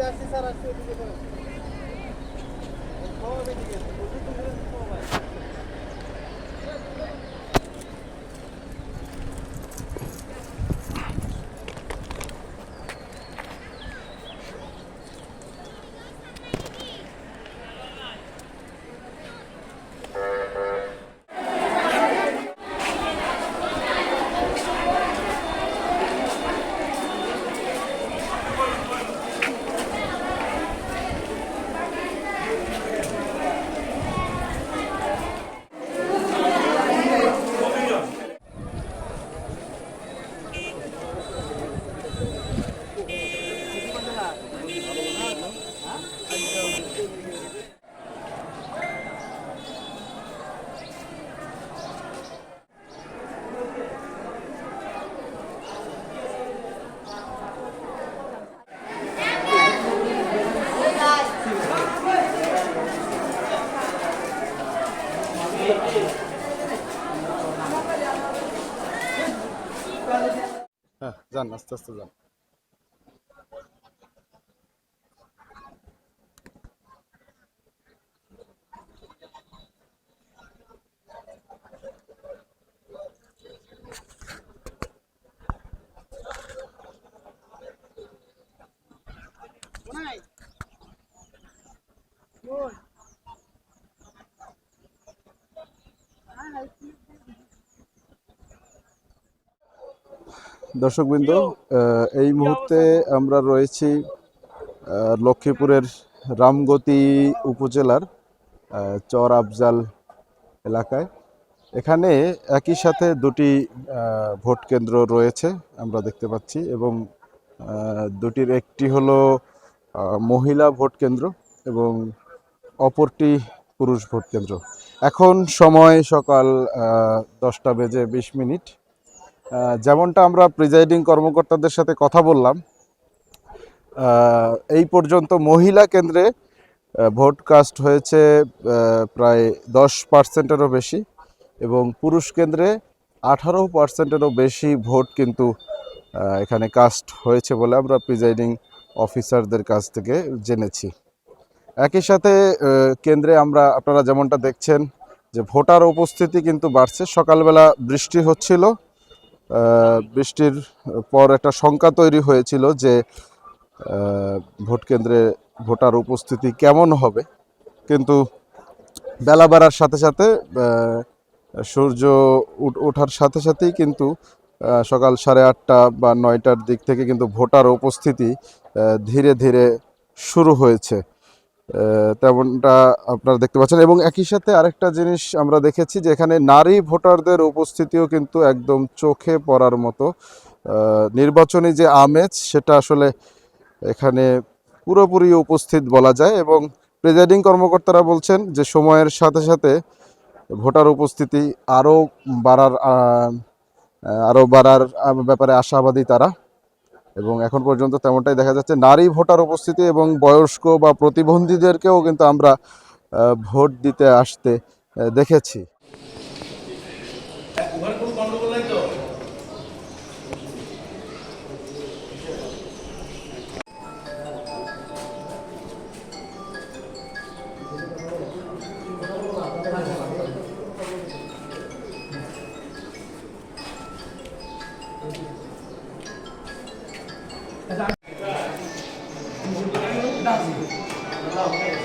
আসছি স্যার আসছি ওদিকে যান আস্তে আস্তে যান দর্শকবৃন্দ এই মুহূর্তে আমরা রয়েছি লক্ষ্মীপুরের রামগতি উপজেলার চর আফজাল এলাকায়। এখানে একই সাথে দুটি ভোট কেন্দ্র রয়েছে আমরা দেখতে পাচ্ছি এবং দুটির একটি হলো মহিলা ভোট কেন্দ্র এবং অপরটি পুরুষ ভোট কেন্দ্র। এখন সময় সকাল দশটা বেজে বিশ মিনিট। যেমনটা আমরা প্রিজাইডিং কর্মকর্তাদের সাথে কথা বললাম এই পর্যন্ত মহিলা কেন্দ্রে ভোট কাস্ট হয়েছে প্রায় দশ পার্সেন্টেরও বেশি এবং পুরুষ কেন্দ্রে আঠারো পার্সেন্টেরও বেশি ভোট কিন্তু এখানে কাস্ট হয়েছে বলে আমরা প্রিজাইডিং অফিসারদের কাছ থেকে জেনেছি। একই সাথে কেন্দ্রে আমরা, আপনারা যেমনটা দেখছেন যে ভোটার উপস্থিতি কিন্তু বাড়ছে। সকালবেলা বৃষ্টি হচ্ছিল বৃষ্টির পর একটা শঙ্কা তৈরি হয়েছিল যে ভোট কেন্দ্রে ভোটার উপস্থিতি কেমন হবে। কিন্তু বেলা বাড়ার সাথে সাথে সূর্য ওঠার সাথে সাথেই কিন্তু সকাল সাড়ে আটটা বা নয়টার দিক থেকে কিন্তু ভোটার উপস্থিতি ধীরে ধীরে শুরু হয়েছে। তেমনটা আপনারা দেখতে পাচ্ছেন। এবং একই সাথে আরেকটা জিনিস আমরা দেখেছি যে এখানে নারী ভোটারদের উপস্থিতিও কিন্তু একদম চোখে পড়ার মতো। নির্বাচনী যে আমেজ, সেটা আসলে এখানে পুরোপুরি উপস্থিত বলা যায় এবং প্রিজাইডিং কর্মকর্তারা বলছেন যে সময়ের সাথে সাথে ভোটার উপস্থিতি আরও বাড়ার আরও বাড়ার ব্যাপারে আশাবাদী তারা। এবং এখন পর্যন্ত তেমনটাই দেখা যাচ্ছে। নারী ভোটার উপস্থিতি এবং বয়স্ক বা প্রতিবন্ধীদেরকেও কিন্তু আমরা ভোট দিতে আসতে দেখেছি। ওখানে কোনো Thank you.